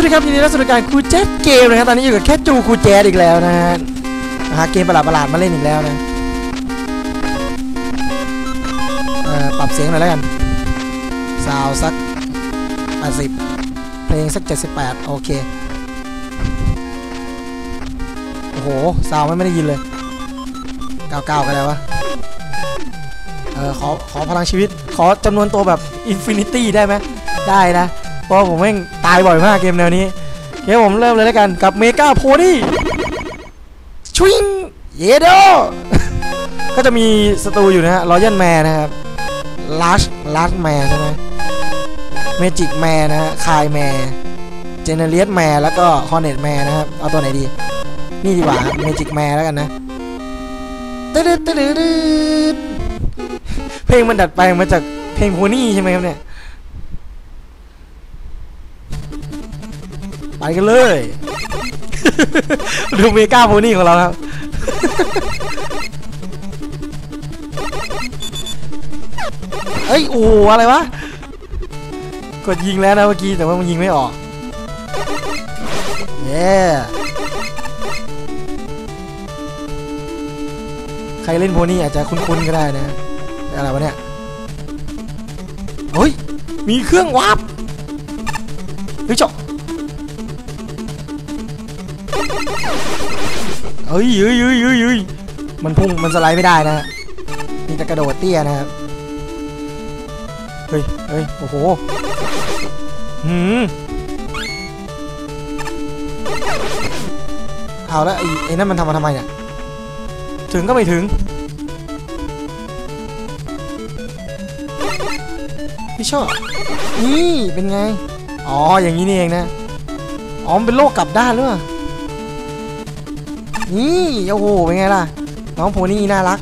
วัสดีครับยินดีต้อนรับสู่รายการครูแจ๊ดเกมนะครับตอนนี้อยู่กับแค่จูครูแจ๊ดอีกแล้วนะฮะหาเกมประหลาดๆมาเล่นอีกแล้วนะเอ่อปรับเสียงหน่อยแล้วกันซาวสัก80เพลงสัก 78 โอเค โอ้โหซาวไม่ได้ยินเลย99กันแล้ววะเออขอขอพลังชีวิตขอจำนวนตัวแบบอินฟินิตี้ได้ไหมได้นะเพราะผมแม่งายบ่อยมากเกมแนวนี้เดี๋ยวผมเริ่มเลยแล้วกันกับเมกาโพนี่ชวิงเยโดก็จะมีสตูอยู่นะฮะรอยันแมนนะครับลัชลัชแมนใช่ไหมเมจิกแมนนะฮะคายแมนเจเนเรียสแมนแล้วก็ฮอนเนตแมนนะครับ เอาตัวไหนดี นี่ดีกว่าเมจิกแมนแล้วกันนะตึ๊ดตึ๊ดตึ๊ดตึ๊ดเพลงมันดัดแปลงมาจากเพลงโพนี่ใช่ไหมครับเนี่ย ไปกันเลย ดูเมกาโพนี่ของเราครับ เฮ้ย โอ้อะไรวะ กดยิงแล้วนะเมื่อกี้แต่ว่ามันยิงไม่ออกเย้ใครเล่นโพนี่อาจจะคุ้นๆก็ได้นะ อะไรวะเนี่ย เฮ้ย มีเครื่องวาร์ปเฮ้ยจา เฮ้ยเฮ้ยเฮ้ยเฮ้ยเฮ้ยมันพุ่งมันสไลด์ไม่ได้นะฮะมีแต่กระโดดเตี้ยนะครับเฮ้ยเฮ้ยโอ้โหหืมเอาแล้วไอ้ไอ้นั่นมันทำมาทำไมเนี่ยถึงก็ไม่ถึงพี่ชอบนี่เป็นไง อ๋ออย่างนี้นี่เองนะ อ๋อมันเป็นโลกกลับด้านหรือเปล่า นี่โอ้โหเป็นไงล่ะ น้องโพนี่น่ารัก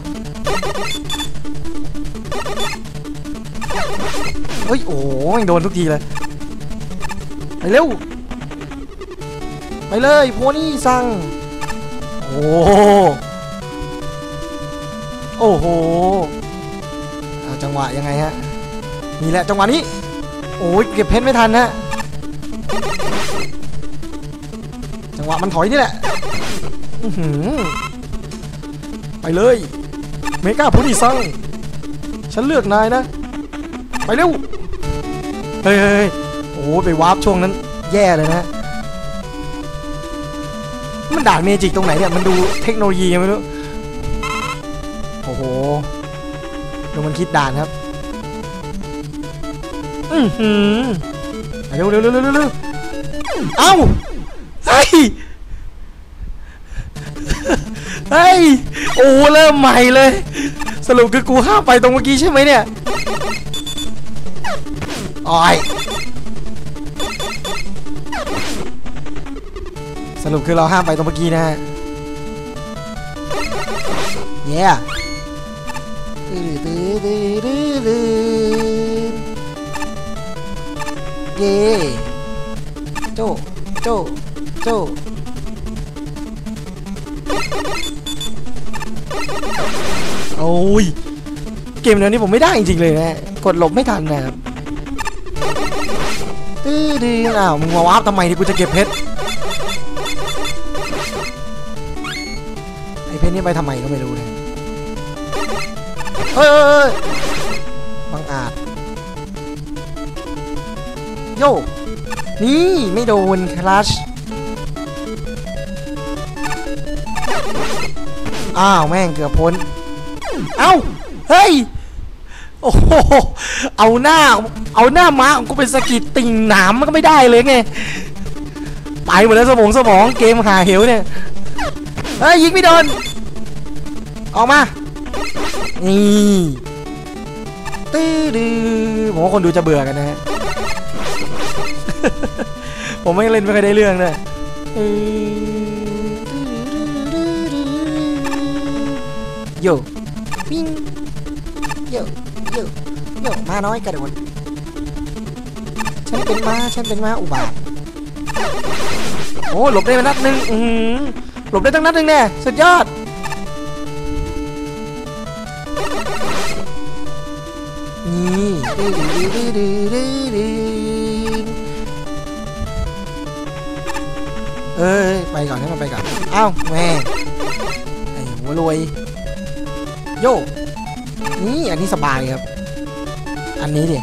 เฮ้ยโอ้โหโดนทุกทีเลยไปเร็วไปเลยโพนี่สั่งโอ้โหโอ้โหจังหวะยังไงฮะนี่แหละจังหวะนี้โอ้ยเก็บเพชรไม่ทันฮะจังหวะมันถอยนี่แหละ ไปเลย เมกาพูดีซัง ฉันเลือกนายนะ ไปเร็วเฮ้ยเฮ้ยโอ้ไปวาร์ปช่วงนั้น แย่เลยนะมันด่านเมจิกตรงไหนเนี่ย มันดูเทคโนโลยียังไม่รู้ โอ้โหดูมันคิดด่านครับ อือหือเร็วเร็วเร็วเร็วเร็วเอ้า เฮ้ย เฮ้ยโอ้เริ่มใหม่เลย สรุปคือกูห้ามไปตรงเมื่อกี้ใช่ไหมเนี่ยออยสรุปคือเราห้ามไปตรงเมื่อกี้นะฮะเย้เย้โจโจโจ โอ้ย เกมแนวนี้ผมไม่ได้จริงๆเลยนะ กดหลบไม่ทันนะครับตื้อดื้ออ้าวมึงมาวาร์ปทำไมที่กูจะเก็บเพชร ไอเพชรนี่ไปทำไมก็ไม่รู้เลยเฮ้ยเฮ้ยเฮ้ยบังอาจ โยนี่ไม่โดนคลัชอ้าว แม่งเกือบพ้น เอ้า เฮ้ย โอ้โห เอาหน้า เอาหน้าม้าของกูเป็นสกิดติ่งหนามมันก็ไม่ได้เลยไง ไปหมดแล้วสมองสมองเกมหาเหวเนี่ย เฮ้ยยิงไม่โดน ออกมา นี่ตื้อดื้อผมว่าคนดูจะเบื่อกันนะฮะ ผมไม่เล่นไม่เคยได้เรื่องเลยโย ปิ้งโยโยโยอะมาน้อยกระโดดฉันเป็นมาฉันเป็นมาอุบาทโอ้หลบได้มานัดหนึ่งอือหลบได้ตั้งนัดหนึ่งแน่สุดยอดนี่ดื้ออดื้อดื้อดื้อดื้อเอ้ยไปก่อนให้มันไปก่อนอ้าวแม่ไอ้หัวรวย โยนี่อันนี้สบายครับ อันนี้ดิ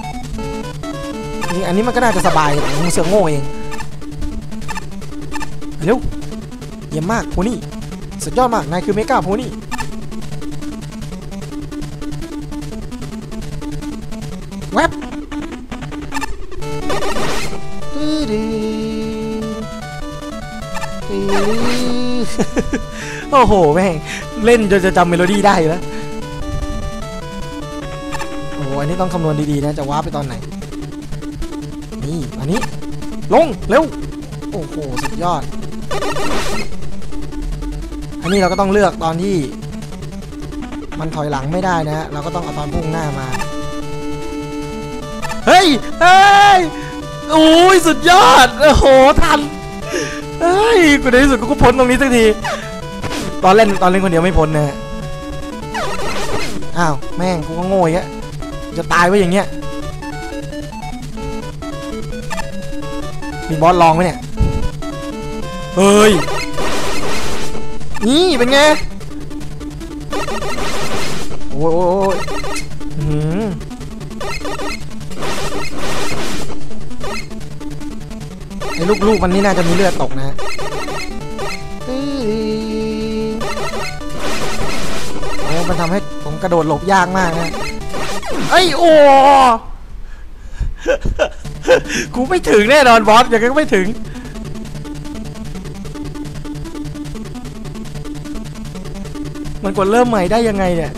นี่อันนี้มันก็น่าจะสบายแต่มึงเสือกโง่เองเร็วเยี่ยมมากโพนี่สุดยอดมาก นายคือเมกาโพนี่แวบตื้อดื้อตื้อโอ้โห แม่ง เล่นจนจะจำเมโลดี้ได้อยู่แล้วโอันนี้ต้องคำนวณดีๆนะจะว้าไปตอนไหน นี่อันนี้ ลงเร็วโอ้โหสุดยอด อันนี้เราก็ต้องเลือกตอนที่ มันถอยหลังไม่ได้นะฮะเราก็ต้องเอาตอนพุ่งหน้ามา เฮ้ยเฮ้ยโอ้ยสุดยอดโอ้โหทันเฮ้ยกูในที่สุดกูก็พ้นตรงนี้สักที ตอนเล่นตอนเล่นคนเดียวไม่พ้นนะฮะอ้าวแม่งกูก็โง่อีกอะ จะตายไว้อย่างเงี้ย มีบอสลองไหมเนี่ย เฮ้ย นี่เป็นไง โอ้ยโอ้ยหือไอ้ลูกๆมันนี่น่าจะมีเลือดตกนะโอ้มันทำให้ผมกระโดดหลบยากมากนะ เอ้โอ้กูไม่ถึงแน่นอนบอสอย่างนั้นก็ไม่ถึง มันกดเริ่มใหม่ได้ยังไงเนี่ย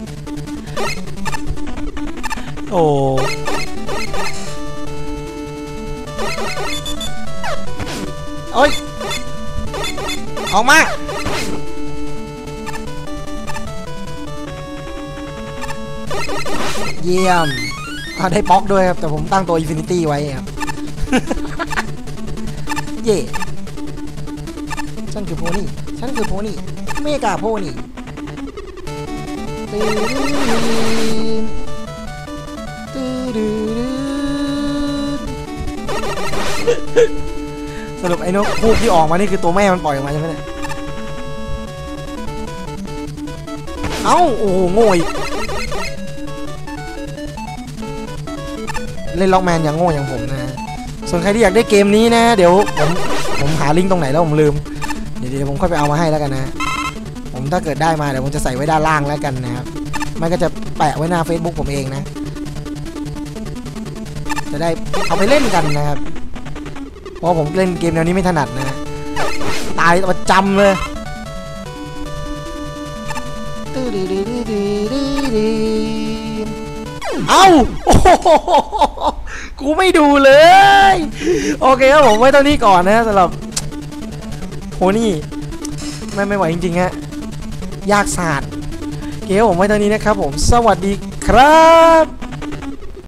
โอ้โอ้ยออกมา เยี่ยมอ่าได้บล็อกด้วยครับ แต่ผมตั้งตัว Infinity ไว้ครับ เย่ฉันคือโพนี่ ฉันคือโพนี่ เมกาโพนี่ตื้อตื้อดื้อสรุปไอ้นกคูกที่ออกมานี่คือตัวแม่มันปล่อยออกมาใช่ไหมเนี่ย เอ้า โอ้โหโง่อีก เล่นล็อกแมนอย่างโง่อย่างผมนะ ส่วนใครที่อยากได้เกมนี้นะ เดี๋ยวผมผมหาลิงก์ตรงไหนแล้วผมลืม เดี๋ยวเดี๋ยวผมค่อยไปเอามาให้แล้วกันนะ ผมถ้าเกิดได้มาเดี๋ยวผมจะใส่ไว้ด้านล่างแล้วกันนะครับไมันก็จะแปะไว้หน้า Facebook ผมเองนะ จะได้เอาไปเล่นกันนะครับ เพราะผมเล่นเกมแนวนี้ไม่ถนัดนะ ตายประจำเลยตื้อดื้อดื้อดื้อดื้อดื้อดื้อ เอ้าโอ้โหกูไม่ดูเลย โอเคครับผมไว้เท่านี้ก่อนนะสำหรับโหนี่ไม่ไม่ไหวจริงๆฮะยากศาสตร์เกมผมไว้เท่านี้นะครับผมสวัสดีครับ